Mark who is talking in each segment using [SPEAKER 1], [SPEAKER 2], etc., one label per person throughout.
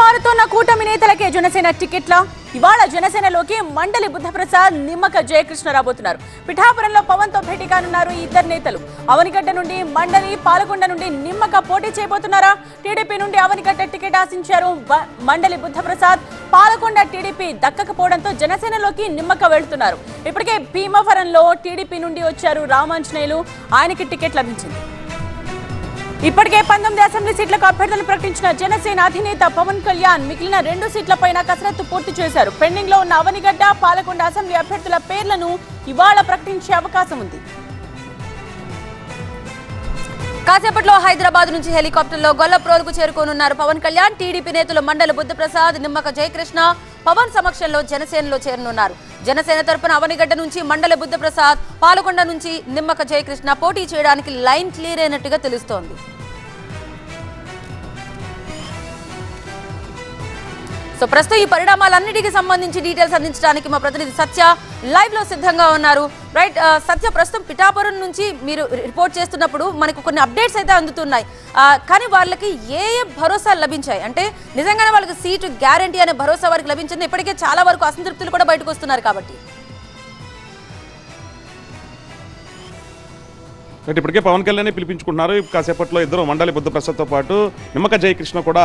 [SPEAKER 1] మారుతున్న కూటమి నేతలకే జనసేన టికెట్ల? ఇవాళ జనసేనలోకి మండలి బుద్ధప్రసాద్ నిమ్మక జయకృష్ణ రాబోతున్నారు. పిఠాపురంలో పవన్తో భేటీ కానున్నారు ఈ ఇద్దరు నేతలు. అవనిగడ్డ నుండి మండలి పాలకొండ నుండి నిమ్మక పోటీ చేయబోతున్నారా? టీడీపీ నుండి అవనిగడ్డ టికెట్ ఆశించారు మండలి బుద్ధప్రసాద్. పాలకొండ టీడీపీ దక్కకపోవడంతో జనసేనలోకి నిమ్మక వెళ్తున్నారు. ఇప్పటికే భీమవరంలో టీడీపీ నుండి వచ్చారు రామాంజనేయులు. ఆయనకి టికెట్ లభించింది. ఇప్పటికే పంతొమ్మిది అసెంబ్లీ సీట్లకు అభ్యర్థులు ప్రకటించిన జనసేన అధినేత పవన్ కళ్యాణ్ మిగిలిన రెండు సీట్లపైన కసరత్తు పూర్తి చేశారు. పెండింగ్లో ఉన్న అవనిగడ్డ పాలకొండ అసెంబ్లీ అభ్యర్థుల పేర్లను ఇవాళ ప్రకటించే అవకాశం ఉంది.
[SPEAKER 2] కాసేపట్లో హైదరాబాద్ నుంచి హెలికాప్టర్లో గొల్లప్రోలుకు చేరుకోనున్నారు పవన్ కళ్యాణ్. టీడీపీ నేతలు మండల బుద్ధప్రసాద్ నిమ్మక జయకృష్ణ పవన్ సమక్షంలో జనసేనలో చేరనున్నారు. జనసేన తరపున అవనిగడ్డ నుంచి మండల బుద్ధప్రసాద్ పాలకొండ నుంచి నిమ్మక జయకృష్ణ పోటీ చేయడానికి లైన్ క్లియర్ అయినట్టుగా తెలుస్తోంది. సో ప్రస్తుతం ఈ పరిణామాలన్నిటికీ సంబంధించి డీటెయిల్స్ అందించడానికి మా ప్రతినిధి సత్య లైవ్లో సిద్ధంగా ఉన్నారు. రైట్ సత్య ప్రస్తుతం పిఠాపురం నుంచి మీరు రిపోర్ట్ చేస్తున్నప్పుడు మనకు కొన్ని అప్డేట్స్ అయితే అందుతున్నాయి. కానీ వాళ్ళకి ఏ ఏ భరోసాలు లభించాయి? అంటే నిజంగానే వాళ్ళకి సీటు గ్యారంటీ అనే భరోసా వారికి లభించింది. ఇప్పటికే చాలా వరకు అసంతృప్తులు కూడా బయటకు వస్తున్నారు కాబట్టి.
[SPEAKER 3] అంటే ఇప్పటికే పవన్ కళ్యాణ్ పిలిపించుకున్నారు కాసేపట్లో ఇద్దరు మండలి బుద్ధప్రసాద్తో పాటు నిమ్మక జయకృష్ణ కూడా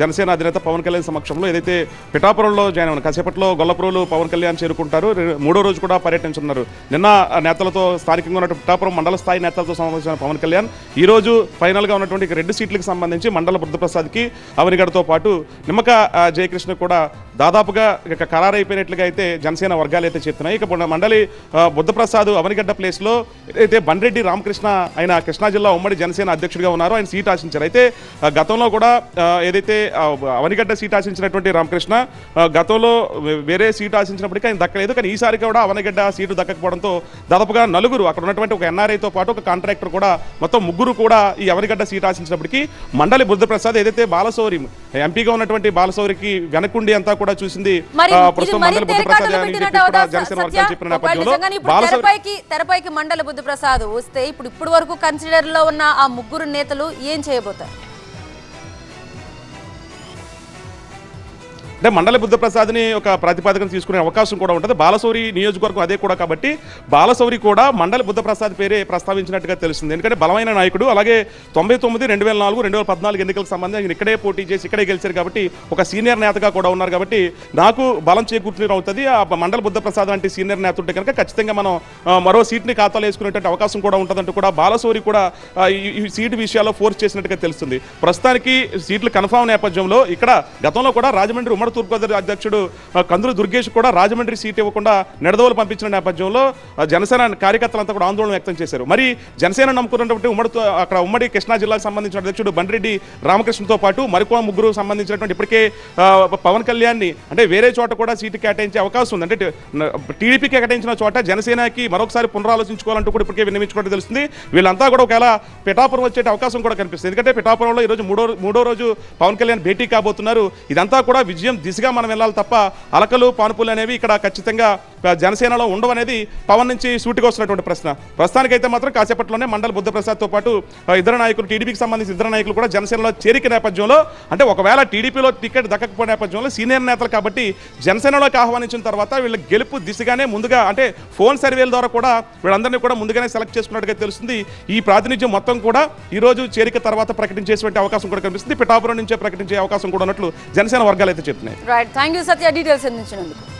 [SPEAKER 3] జనసేన అధినేత పవన్ కళ్యాణ్ సమక్షంలో ఏదైతే పిఠాపురంలో జాయిన్ అవ్వను కాసేపట్లో గొల్లపురంలో పవన్ కళ్యాణ్ చేరుకుంటారు. మూడో రోజు కూడా పర్యటించున్నారు నిన్న నేతలతో స్థానికంగా ఉన్నటువంటి పిఠాపురం మండల స్థాయి నేతలతో సమావేశమైన పవన్ కళ్యాణ్ ఈ రోజు ఫైనల్గా ఉన్నటువంటి రెండు సీట్లకు సంబంధించి మండల బుద్ధప్రసాద్కి అవనిగడతో పాటు నిమ్మక జయకృష్ణ కూడా దాదాపుగా ఇక ఖరారైపోయినట్లుగా అయితే జనసేన వర్గాలు అయితే చెప్తున్నాయి. ఇక మండలి బుద్ధప్రసాద్ అవనిగడ్డ ప్లేస్లో అయితే బండ్రెడ్డి రామకృష్ణ ఆయన కృష్ణా జిల్లా ఉమ్మడి జనసేన అధ్యక్షుడిగా ఉన్నారు ఆయన సీట్ ఆశించారు అయితే గతంలో కూడా ఏదైతే అవనిగడ్డ సీట్ ఆశించినటువంటి రామకృష్ణ గతంలో వేరే సీట్ ఆశించినప్పటికీ ఆయన దక్కలేదు కానీ ఈసారి కూడా అవనిగడ్డ సీటు దక్కకపోవడంతో దాదాపుగా నలుగురు అక్కడ ఉన్నటువంటి ఒక ఎన్ఆర్ఐతో పాటు ఒక కాంట్రాక్టర్ కూడా మొత్తం ముగ్గురు కూడా ఈ అవనిగడ్డ సీట్ ఆశించినప్పటికీ మండలి బుద్ధప్రసాద్ ఏదైతే బాలసౌరి ఎంపీగా ఉన్నటువంటి బాలసౌరికి వెనకుండి అంతా కూడా చూసింది ప్రస్తుతం మండలి బుద్ధప్రసాద్ జనసేన? వర్గాలు చెప్పిన నేపథ్యంలో బాలసౌరి
[SPEAKER 2] తెరపైకి మండల బుద్ధప్రసాద్ వస్తే ఇప్పుడు ఇప్పుడు వరకు కన్సిడర్లో ఉన్న ఆ ముగ్గురు నేతలు ఏం చేయబోతారు?
[SPEAKER 3] అంటే మండలి బుద్ధప్రసాద్ని ఒక ప్రాతిపదికన తీసుకునే అవకాశం కూడా ఉంటుంది. బాలసౌరి నియోజకవర్గం అదే కూడా కాబట్టి బాలసౌరి కూడా మండలి బుద్ధప్రసాద్ పేరే ప్రస్తావించినట్టుగా తెలుస్తుంది. ఎందుకంటే బలమైన నాయకుడు అలాగే తొంభై తొమ్మిది రెండు వేల నాలుగు రెండు వేల పద్నాలుగు ఎన్నికలకు సంబంధించి ఆయన ఇక్కడే పోటీ చేసి ఇక్కడే గెలిచారు కాబట్టి ఒక సీనియర్ నేతగా కూడా ఉన్నారు కాబట్టి నాకు బలం చేకూర్చుని అవుతుంది. ఆ మండల బుద్ధప్రసాద్ లాంటి సీనియర్ నేత ఉంటే కనుక ఖచ్చితంగా మనం మరో సీట్ని ఖాతాలో వేసుకునేటువంటి అవకాశం కూడా ఉంటుందంటూ కూడా బాలసౌరి కూడా ఈ- ఈ సీటు విషయాల్లో ఫోర్స్ చేసినట్టుగా తెలుస్తుంది. ప్రస్తుతానికి సీట్లు కన్ఫామ్ నేపథ్యంలో ఇక్కడ గతంలో కూడా రాజమండ్రి ఉమ్మడి తూర్పుగోదావరి అధ్యక్షుడు కందుల కందులు దుర్గేష్ కూడా రాజమండ్రి సీట్ ఇవ్వకుండా నిడదవలు పంపించిన నేపథ్యంలో జనసేన కార్యకర్తలంతా కూడా ఆందోళన వ్యక్తం చేశారు. మరి జనసేన నమ్ముకున్నటువంటి ఉమ్మడి అక్కడ ఉమ్మడి కృష్ణా జిల్లాకు సంబంధించిన అధ్యక్షుడు బండిరెడ్డి రామకృష్ణతో పాటు మరికొన ముగ్గురు సంబంధించినటువంటి ఇప్పటికే పవన్ కళ్యాణ్ని అంటే వేరే చోట కూడా సీటు కేటాయించే అవకాశం ఉంది. అంటే టీడీపీకి కేటాయించిన చోట జనసేనకి మరొకసారి పునరాలోచించుకోవాలంటూ కూడా ఇప్పటికే విన్నవించుకోవడం తెలుస్తుంది. వీళ్ళంతా కూడా ఒకవేళ పిఠాపురం వచ్చే అవకాశం కూడా కనిపిస్తుంది. ఎందుకంటే పిఠాపురంలో ఈరోజు మూడో మూడో రోజు పవన్ కళ్యాణ్ భేటీ కాబోతున్నారు. ఇదంతా కూడా విజయం దిశగా మనం వెళ్ళాలి తప్ప అలకలు పానుపులు అనేవి ఇక్కడ ఖచ్చితంగా జనసేనలో ఉండవనేది పవన్ నుంచి సూటిగా వస్తున్నటువంటి ప్రశ్న. ప్రస్తుతానికైతే మాత్రం కాసేపట్లోనే మండల బుద్ధప్రసాద్తో పాటు ఇద్దరు నాయకులు టీడీపీకి సంబంధించిన ఇద్దరు నాయకులు కూడా జనసేనలో చేరిక నేపథ్యంలో అంటే ఒకవేళ టీడీపీలో టికెట్ దక్కకపోయే నేపథ్యంలో సీనియర్ నేతలు కాబట్టి జనసేనలోకి ఆహ్వానించిన తర్వాత వీళ్ళ గెలుపు దిశగానే ముందుగా అంటే ఫోన్ సర్వేల ద్వారా కూడా వీళ్ళందరినీ కూడా ముందుగానే సెలెక్ట్ చేసుకున్నట్టుగా తెలుస్తుంది. ఈ ప్రాతినిధ్యం మొత్తం కూడా ఈరోజు చేరిక తర్వాత ప్రకటించేటువంటి అవకాశం కూడా కనిపిస్తుంది. పిఠాపురం నుంచే ప్రకటించే అవకాశం కూడా ఉన్నట్లు జనసేన వర్గాలు అయితే చెప్తున్నాయి.
[SPEAKER 2] Right thank you Satya details అందించినందుకు